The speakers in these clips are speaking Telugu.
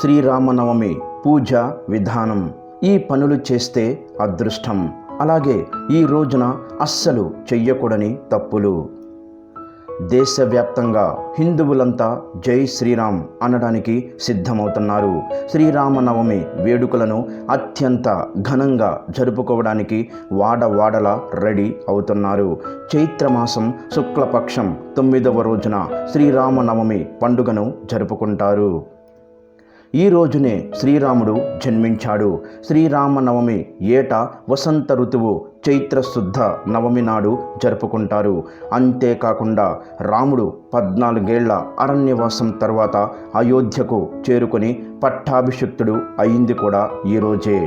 శ్రీరామనవమి పూజ విధానం. ఈ పనులు చేస్తే అదృష్టం. అలాగే ఈ రోజున అస్సలు చెయ్యకూడని తప్పులు. దేశవ్యాప్తంగా హిందువులంతా జై శ్రీరామ్ అనడానికి సిద్ధమవుతున్నారు. శ్రీరామనవమి వేడుకలను అత్యంత ఘనంగా జరుపుకోవడానికి వాడవాడల రెడీ అవుతున్నారు. చైత్రమాసం శుక్లపక్షం తొమ్మిదవ రోజున శ్రీరామనవమి పండుగను జరుపుకుంటారు. ఈ రోజునే శ్రీరాముడు జన్మించాడు. శ్రీరామనవమి ఏటా వసంత ఋతువు చైత్ర శుద్ధ నవమి నాడు జరుపుకుంటారు. అంతేకాకుండా రాముడు పద్నాలుగేళ్ళ అరణ్యవాసం తర్వాత అయోధ్యకు చేరుకొని పట్టాభిషిక్తుడు అయింది కూడా ఈరోజే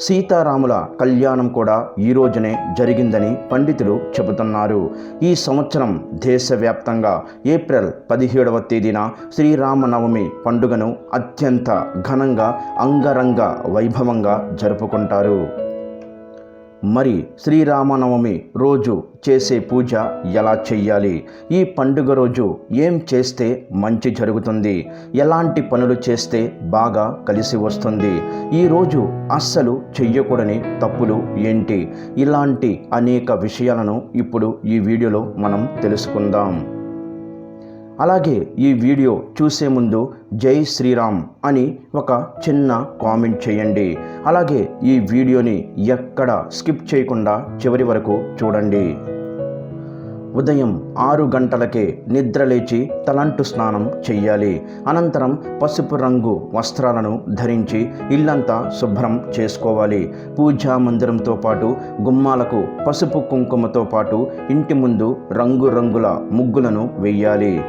సీతారాముల కళ్యాణం కూడా ఈ రోజునే జరిగిందని పండితులు చెబుతున్నారు. ఈ సంవత్సరం దేశవ్యాప్తంగా ఏప్రిల్ పదిహేడవ తేదీన శ్రీరామనవమి పండుగను అత్యంత ఘనంగా అంగరంగ వైభవంగా జరుపుకుంటారు. మరి శ్రీరామనవమి రోజు చేసే పూజ ఎలా చెయ్యాలి? ఈ పండుగ రోజు ఏం చేస్తే మంచి జరుగుతుంది? ఎలాంటి పనులు చేస్తే బాగా కలిసి వస్తుంది? ఈరోజు అస్సలు చెయ్యకూడని తప్పులు ఏంటి? ఇలాంటి అనేక విషయాలను ఇప్పుడు ఈ వీడియోలో మనం తెలుసుకుందాం. అలాగే ఈ వీడియో చూసే ముందు జై శ్రీరామ్ అని ఒక చిన్న కామెంట్ చేయండి. అలాగే ఈ వీడియోని ఎక్కడ స్కిప్ చేయకుండా చివరి వరకు చూడండి. ఉదయం ఆరు గంటలకే నిద్రలేచి తలంటు స్నానం చెయ్యాలి. అనంతరం పసుపు రంగు వస్త్రాలను ధరించి ఇల్లంతా శుభ్రం చేసుకోవాలి. పూజా మందిరంతో పాటు గుమ్మాలకు పసుపు కుంకుమతో పాటు ఇంటి ముందు రంగురంగుల ముగ్గులను వేయాలి.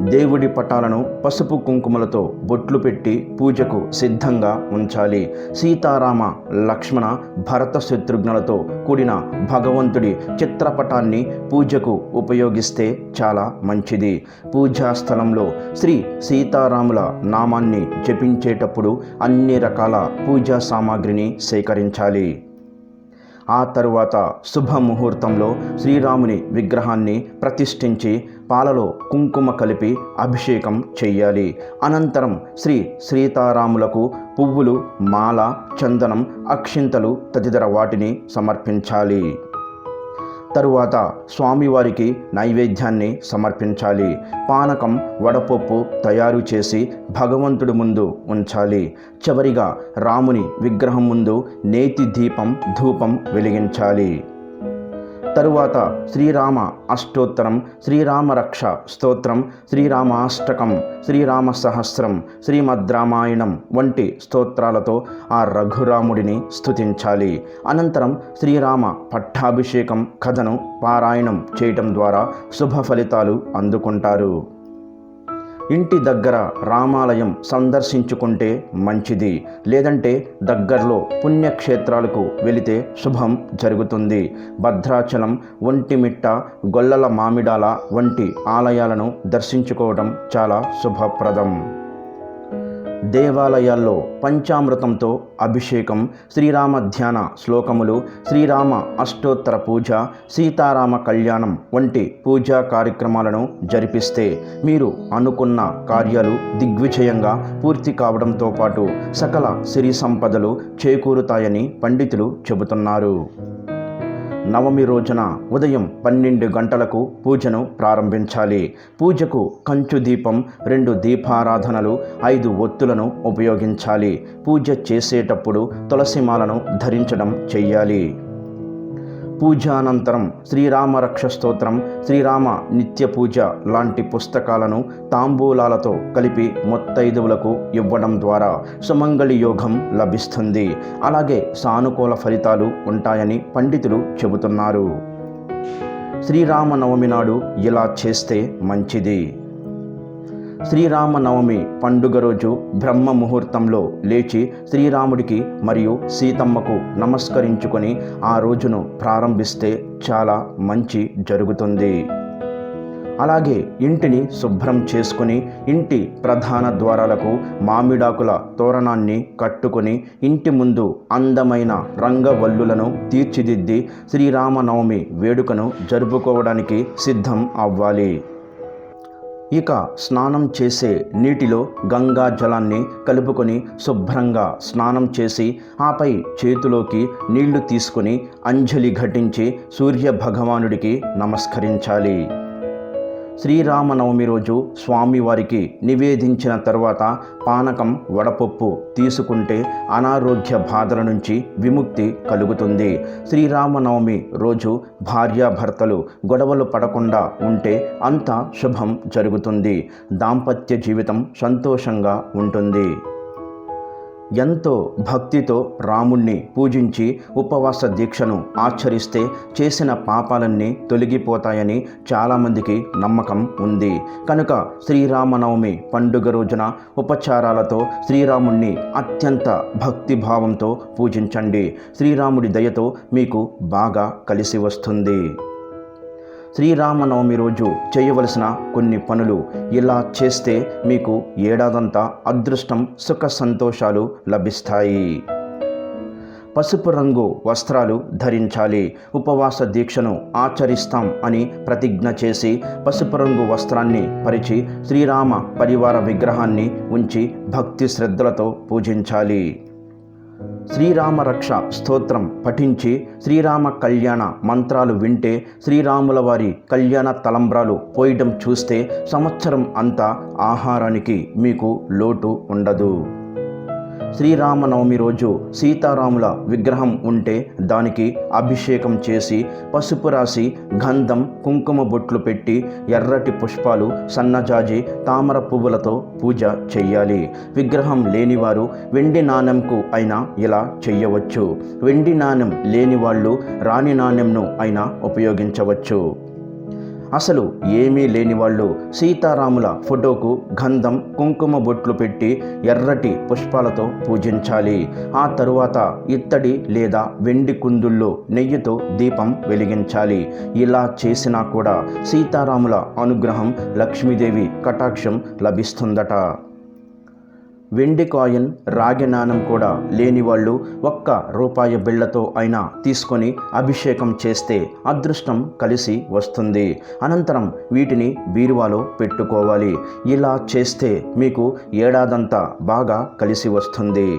దేవుడి పటాలను పసుపు కుంకుమలతో బొట్లు పెట్టి పూజకు సిద్ధంగా ఉంచాలి. సీతారామ లక్ష్మణ భరత శత్రుఘ్నలతో కూడిన భగవంతుడి చిత్రపటాన్ని పూజకు ఉపయోగిస్తే చాలా మంచిది. పూజా స్థలంలో శ్రీ సీతారాముల నామాన్ని జపించేటప్పుడు అన్ని రకాల పూజా సామాగ్రిని సేకరించాలి. ఆ తరువాత శుభముహూర్తంలో శ్రీరాముని విగ్రహాన్ని ప్రతిష్ఠించి పాలలో కుంకుమ కలిపి అభిషేకం చెయ్యాలి. అనంతరం శ్రీ సీతారాములకు పువ్వులు మాల చందనం అక్షింతలు తదితర వాటిని సమర్పించాలి. తరువాత స్వామివారికి నైవేద్యాన్ని సమర్పించాలి. పానకం వడపప్పు తయారు చేసి భగవంతుడి ముందు ఉంచాలి. చివరిగా రాముని విగ్రహం ముందు నేతి దీపం ధూపం వెలిగించాలి. తరువాత శ్రీరామ అష్టోత్తరం శ్రీరామ రక్ష స్తోత్రం శ్రీరామాష్టకం శ్రీరామ సహస్రం శ్రీమద్ రామాయణం వంటి స్తోత్రాలతో ఆ రఘురాముడిని స్థుతించాలి అనంతరం శ్రీరామ పట్టాభిషేకం కథను పారాయణం చేయటం ద్వారా శుభ ఫలితాలు అందుకుంటారు. ఇంటి దగ్గర రామాలయం సందర్శించుకుంటే మంచిది. లేదంటే దగ్గరలో పుణ్యక్షేత్రాలకు వెళితే శుభం జరుగుతుంది. భద్రాచలం ఒంటిమిట్ట గొల్లల మామిడాల వంటి ఆలయాలను దర్శించుకోవడం చాలా శుభప్రదం. దేవాలయాల్లో పంచామృతంతో అభిషేకం శ్రీరామ ధ్యాన శ్లోకములు శ్రీరామ అష్టోత్తర పూజ సీతారామ కళ్యాణం వంటి పూజా కార్యక్రమాలను జరిపిస్తే మీరు అనుకున్న కార్యాలు దిగ్విజయంగా పూర్తి కావడంతో పాటు సకల సిరి సంపదలు చేకూరుతాయని పండితులు చెబుతున్నారు. నవమి రోజున ఉదయం పన్నెండు గంటలకు పూజను ప్రారంభించాలి. పూజకు కంచు దీపం రెండు దీపారాధనలు ఐదు ఒత్తులను ఉపయోగించాలి. పూజ చేసేటప్పుడు తులసిమాలను ధరించడం చెయ్యాలి. పూజానంతరం శ్రీరామ రక్ష స్తోత్రం శ్రీరామ నిత్య పూజ లాంటి పుస్తకాలను తాంబూలాలతో కలిపి మొత్తైదువులకు ఇవ్వడం ద్వారా సుమంగళి యోగం లభిస్తుంది. అలాగే సానుకూల ఫలితాలు ఉంటాయని పండితులు చెబుతున్నారు. శ్రీరామనవమి నాడు ఇలా చేస్తే మంచిది. శ్రీరామనవమి పండుగ రోజు బ్రహ్మ ముహూర్తంలో లేచి శ్రీరాముడికి మరియు సీతమ్మకు నమస్కరించుకొని ఆ రోజును ప్రారంభిస్తే చాలా మంచి జరుగుతుంది. అలాగే ఇంటిని శుభ్రం చేసుకుని ఇంటి ప్రధాన ద్వారాలకు మామిడాకుల తోరణాన్ని కట్టుకొని ఇంటి ముందు అందమైన రంగవల్లులను తీర్చిదిద్ది శ్రీరామనవమి వేడుకను జరుపుకోవడానికి సిద్ధం అవ్వాలి. ఇక స్నానం చేసే నీటిలో గంగా జలాన్ని కలుపుకొని శుభ్రంగా స్నానం చేసి ఆపై చేతిలోకి నీళ్ళు తీసుకొని అంజలి ఘటించి సూర్య భగవానుడికి నమస్కరించాలి. శ్రీరామనవమి రోజు స్వామివారికి నివేదించిన తర్వాత పానకం వడపప్పు తీసుకుంటే అనారోగ్య బాధల నుంచి విముక్తి కలుగుతుంది. శ్రీరామనవమి రోజు భార్యాభర్తలు గొడవలు పడకుండా ఉంటే అంత శుభం జరుగుతుంది. దాంపత్య జీవితం సంతోషంగా ఉంటుంది. ఎంతో భక్తితో రాముణ్ణి పూజించి ఉపవాస దీక్షను ఆచరిస్తే చేసిన పాపాలన్నీ తొలగిపోతాయని చాలామందికి నమ్మకం ఉంది. కనుక శ్రీరామనవమి పండుగ రోజున ఉపచారాలతో శ్రీరాముణ్ణి అత్యంత భక్తిభావంతో పూజించండి. శ్రీరాముడి దయతో మీకు బాగా కలిసి వస్తుంది. శ్రీరామనవమి రోజు చేయవలసిన కొన్ని పనులు ఇలా చేస్తే మీకు ఏడాదంతా అదృష్టం సుఖ సంతోషాలు లభిస్తాయి. పసుపు రంగు వస్త్రాలు ధరించాలి. ఉపవాస దీక్షను ఆచరిస్తాం అని ప్రతిజ్ఞ చేసి పసుపు రంగు వస్త్రాన్ని పరిచి శ్రీరామ పరివార విగ్రహాన్ని ఉంచి భక్తి శ్రద్ధలతో పూజించాలి. శ్రీరామ రక్ష స్తోత్రం పఠించి శ్రీరామ కళ్యాణ మంత్రాలు వింటే శ్రీరాముల వారి కళ్యాణ తలంబ్రాలు పోయడం చూస్తే సంవత్సరం అంతా ఆహారానికి మీకు లోటు ఉండదు. శ్రీరామనవమి రోజు సీతారాముల విగ్రహం ఉంటే దానికి అభిషేకం చేసి పసుపు రాసి గంధం కుంకుమ బొట్లు పెట్టి ఎర్రటి పుష్పాలు సన్నజాజి తామర పువ్వులతో పూజ చెయ్యాలి. విగ్రహం లేనివారు వెండి నాణెంకు అయినా ఇలా చెయ్యవచ్చు. వెండి నాణెం లేని వాళ్ళు రాణి నాణెంను అయినా ఉపయోగించవచ్చు. అసలు ఏమీ లేని వాళ్ళు సీతారాముల ఫోటోకు గంధం కుంకుమ బొట్లు పెట్టి ఎర్రటి పుష్పాలతో పూజించాలి. ఆ తరువాత ఇత్తడి లేదా వెండి కుందుల్లో నెయ్యితో దీపం వెలిగించాలి. ఇలా చేసినా కూడా సీతారాముల అనుగ్రహం లక్ష్మీదేవి కటాక్షం లభిస్తుందట. వెండి కాయిన్ రాగి నాణం కూడా లేని వాళ్ళు ఒక్క రూపాయి బిళ్ళతో అయినా తీసుకొని అభిషేకం చేస్తే అదృష్టం కలిసి వస్తుంది. అనంతరం వీటిని బీరువాలో పెట్టుకోవాలి. ఇలా చేస్తే మీకు ఏడాదంతా బాగా కలిసి వస్తుంది.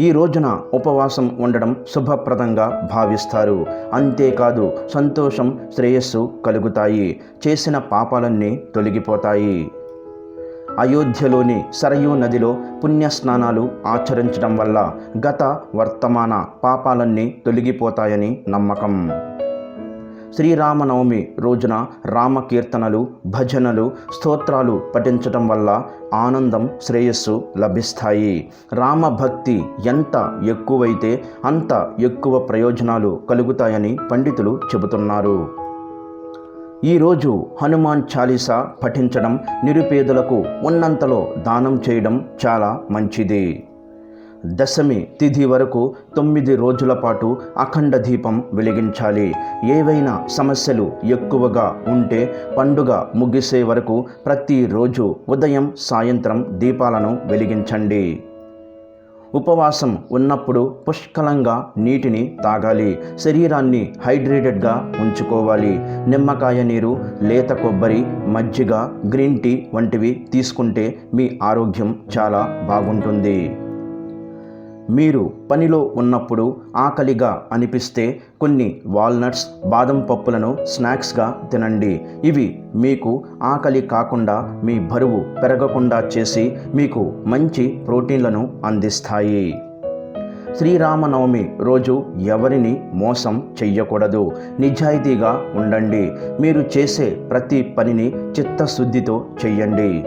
ఈ రోజున ఉపవాసం ఉండడం శుభప్రదంగా భావిస్తారు. అంతేకాదు సంతోషం శ్రేయస్సు కలుగుతాయి. చేసిన పాపాలన్నీ తొలగిపోతాయి. అయోధ్యలోని సరయూ నదిలో పుణ్యస్నానాలు ఆచరించడం వల్ల గత వర్తమాన పాపాలన్నీ తొలగిపోతాయని నమ్మకం. శ్రీరామనవమి రోజున రామకీర్తనలు భజనలు స్తోత్రాలు పఠించటం వల్ల ఆనందం శ్రేయస్సు లభిస్తాయి. రామభక్తి ఎంత ఎక్కువైతే అంత ఎక్కువ ప్రయోజనాలు కలుగుతాయని పండితులు చెబుతున్నారు. ఈరోజు హనుమాన్ చాలీసా పఠించడం నిరుపేదలకు ఉన్నంతలో దానం చేయడం చాలా మంచిది. దశమి తిథి వరకు తొమ్మిది రోజుల పాటు అఖండ దీపం వెలిగించాలి. ఏవైనా సమస్యలు ఎక్కువగా ఉంటే పండుగ ముగిసే వరకు ప్రతిరోజు ఉదయం సాయంత్రం దీపాలను వెలిగించండి. ఉపవాసం ఉన్నప్పుడు పుష్కలంగా నీటిని తాగాలి. శరీరాన్ని హైడ్రేటెడ్గా ఉంచుకోవాలి. నిమ్మకాయ నీరు లేత కొబ్బరి మజ్జిగ గ్రీన్ టీ వంటివి తీసుకుంటే మీ ఆరోగ్యం చాలా బాగుంటుంది. మీరు పనిలో ఉన్నప్పుడు ఆకలిగా అనిపిస్తే కొన్ని వాల్నట్స్ బాదం పప్పులను స్నాక్స్గా తినండి. ఇవి మీకు ఆకలి కాకుండా మీ బరువు పెరగకుండా చేసి మీకు మంచి ప్రోటీన్లను అందిస్తాయి. శ్రీరామనవమి రోజు ఎవరిని మోసం చెయ్యకూడదు. నిజాయితీగా ఉండండి. మీరు చేసే ప్రతి పనిని చిత్తశుద్ధితో చెయ్యండి.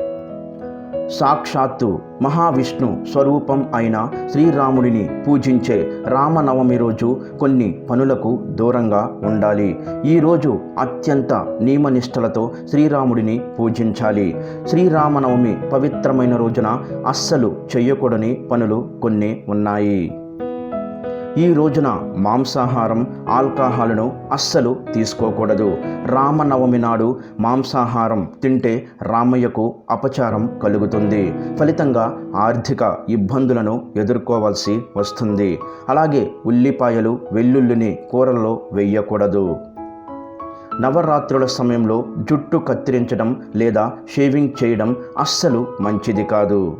సాక్షాత్తు మహావిష్ణు స్వరూపం అయిన శ్రీరాముడిని పూజించే రామనవమి రోజు కొన్ని పనులకు దూరంగా ఉండాలి. ఈరోజు అత్యంత నియమనిష్టలతో శ్రీరాముడిని పూజించాలి. శ్రీరామనవమి పవిత్రమైన రోజున అస్సలు చేయకూడని పనులు కొన్ని ఉన్నాయి. ఈ రోజున మాంసాహారం ఆల్కహాల్ను అస్సలు తీసుకోకూడదు. రామనవమి నాడు మాంసాహారం తింటే రామయ్యకు అపచారం కలుగుతుంది. ఫలితంగా ఆర్థిక ఇబ్బందులను ఎదుర్కోవాల్సి వస్తుంది. అలాగే ఉల్లిపాయలు వెల్లుల్లిని కూరల్లో వేయకూడదు. నవరాత్రుల సమయంలో జుట్టు కత్తిరించడం లేదా షేవింగ్ చేయడం అస్సలు మంచిది కాదు.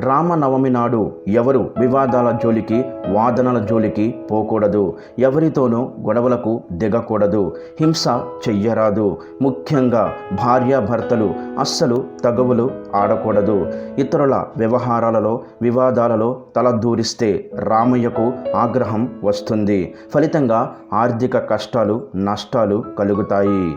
రామనవమి నాడు ఎవరు వివాదాల జోలికి వాదనల జోలికి పోకూడదు. ఎవరితోనూ గొడవలకు దిగకూడదు. హింస చెయ్యరాదు. ముఖ్యంగా భార్యాభర్తలు అస్సలు తగవులు ఆడకూడదు. ఇతరుల వ్యవహారాలలో వివాదాలలో తలదూరిస్తే రామయ్యకు ఆగ్రహం వస్తుంది. ఫలితంగా ఆర్థిక కష్టాలు నష్టాలు కలుగుతాయి.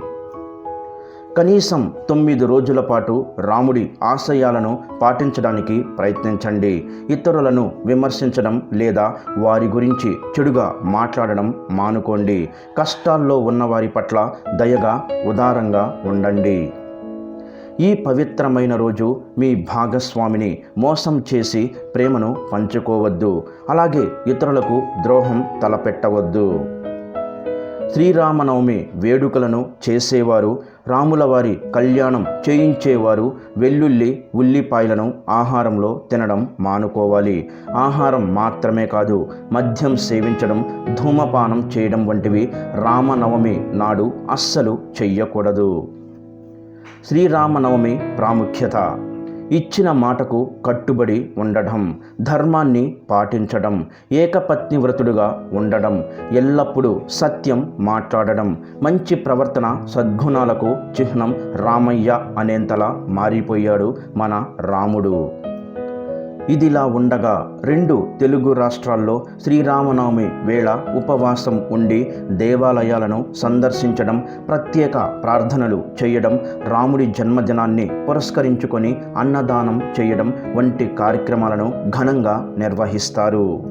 కనీసం తొమ్మిది రోజుల పాటు రాముడి ఆశయాలను పాటించడానికి ప్రయత్నించండి. ఇతరులను విమర్శించడం లేదా వారి గురించి చెడుగా మాట్లాడడం మానుకోండి. కష్టాల్లో ఉన్నవారి పట్ల దయగా ఉదారంగా ఉండండి. ఈ పవిత్రమైన రోజు మీ భాగస్వామిని మోసం చేసి ప్రేమను పంచుకోవద్దు. అలాగే ఇతరులకు ద్రోహం తలపెట్టవద్దు. శ్రీరామనవమి వేడుకలను చేసేవారు రాముల వారి కళ్యాణం చేయించేవారు వెల్లుల్లి ఉల్లిపాయలను ఆహారంలో తినడం మానుకోవాలి. ఆహారం మాత్రమే కాదు మద్యం సేవించడం ధూమపానం చేయడం వంటివి రామనవమి నాడు అస్సలు చెయ్యకూడదు. శ్రీరామనవమి ప్రాముఖ్యత. ఇచ్చిన మాటకు కట్టుబడి ఉండడం ధర్మాన్ని పాటించడం ఏకపత్ని వ్రతుడుగా ఉండడం ఎల్లప్పుడూ సత్యం మాట్లాడడం మంచి ప్రవర్తన సద్గుణాలకు చిహ్నం రామయ్య అనేంతలా మారిపోయాడు మన రాముడు. ఇదిలా ఉండగా రెండు తెలుగు రాష్ట్రాల్లో శ్రీరామనవమి వేళ ఉపవాసం ఉండి దేవాలయాలను సందర్శించడం ప్రత్యేక ప్రార్థనలు చేయడం రాముడి జన్మదినాన్ని పురస్కరించుకొని అన్నదానం చేయడం వంటి కార్యక్రమాలను ఘనంగా నిర్వహిస్తారు.